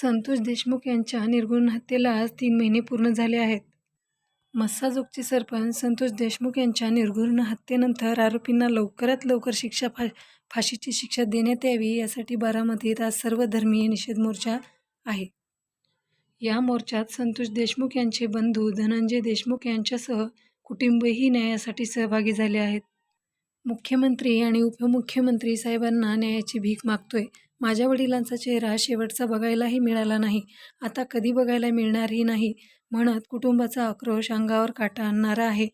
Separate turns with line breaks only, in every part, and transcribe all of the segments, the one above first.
संतोष देशमुख यांच्या निर्घृण हत्येला आज तीन महिने पूर्ण झाले आहेत. मस्साजोगचे सरपंच संतोष देशमुख यांच्या निर्घृण हत्येनंतर आरोपींना लवकरात लवकर शिक्षा फा फाशीची शिक्षा देण्यात यावी यासाठी बारामतीत आज सर्वधर्मीय निषेध मोर्चा आहे. या मोर्चात संतोष देशमुख यांचे बंधू धनंजय देशमुख यांच्यासह कुटुंबही न्यायासाठी सहभागी झाले आहेत. मुख्यमंत्री आणि उपमुख्यमंत्री साहेबांना न्यायाची भीक मागतोय. माझ्या वडिलांचा चेहरा शेवटचा बघायलाही मिळाला नाही, आता कधी बघायला मिळणारही नाही म्हणत कुटुंबाचा आक्रोश अंगावर काटा आणणारा आहे.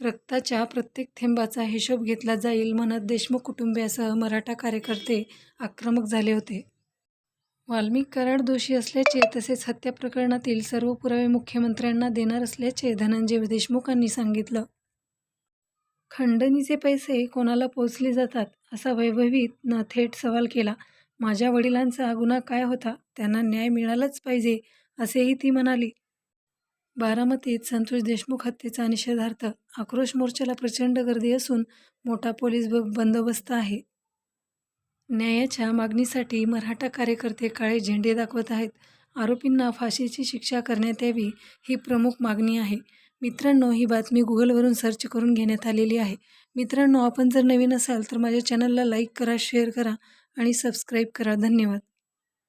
रक्ताच्या प्रत्येक थेंबाचा हिशोब घेतला जाईल म्हणत देशमुख कुटुंबियासह मराठा कार्यकर्ते आक्रमक झाले होते. वाल्मिक कराड दोषी असल्याचे तसेच हत्या प्रकरणातील सर्व पुरावे मुख्यमंत्र्यांना देणार असल्याचे धनंजय देशमुखांनी सांगितलं. खंडणीचे पैसे कोणाला पोचले जातात असा वैभवीतनं थेट सवाल केला. माझ्या वडिलांचा गुन्हा काय होता, त्यांना न्याय मिळालाच पाहिजे असेही ती म्हणाली. बारामतीत संतोष देशमुख हत्येचा निषेधार्थ आक्रोश मोर्चाला प्रचंड गर्दी असून मोठा पोलीस बंदोबस्त आहे. न्यायाच्या मागणीसाठी मराठा कार्यकर्ते काळे झेंडे दाखवत आहेत. आरोपींना फाशीची शिक्षा करण्यात यावी ही प्रमुख मागणी आहे. मित्रांनो ही बातमी गुगलवरून सर्च करून घेण्यात आलेली आहे. मित्रांनो आपण जर नवीन असाल तर माझ्या चॅनलला लाईक करा, शेअर करा आणि सबस्क्राईब करा. धन्यवाद.